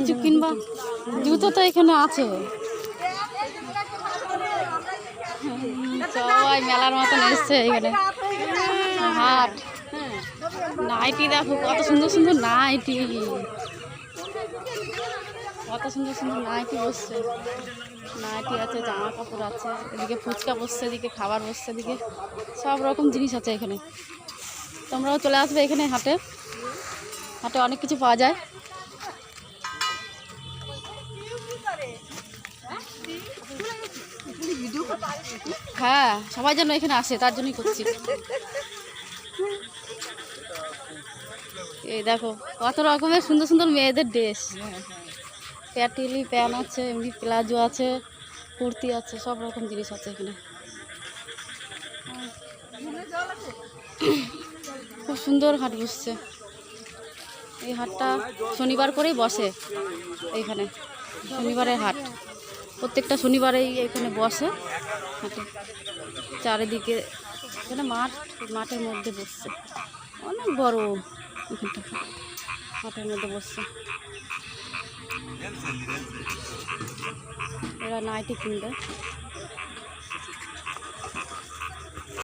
কিছু কিনবা? জুতো তো এখানে আছে। সবাই মেলার মতন এসছে এখানে। হাট। নাইটি দেখো, কত সুন্দর সুন্দর নাইটি। কত সুন্দর সুন্দর নাইটি বসছে। নাইটি আছে জামা কাপড় আছে, এদিকে ফুচকা বসছে, এদিকে খাবার বসছে, এদিকে সব রকম জিনিস আছে এখানে। তোমরাও চলে আসবে এখানে হাটে। হাটে অনেক কিছু পাওয়া যায়। হ্যাঁ সবাই যেন এখানে আসে, তার জন্যই করছি। এই দেখো, কত রকমের সুন্দর সুন্দর মেয়েদের ড্রেস প্যাটিলি প্যান আছে, এমনি প্লাজো আছে, কুর্তি আছে, সব রকম জিনিস আছে এখানে। খুব সুন্দর হাট বসছে। এই হাটটা শনিবার করেই বসে, এইখানে। শনিবারের হাট। প্রত্যেকটা শনিবারেই এখানে বসে। হাটে। চারিদিকে এখানে মাঠ, মাঠের মধ্যে বসছে। অনেক বড় এখানটা মাঠের মধ্যে বসছে। এরা নাইটি কিনবে।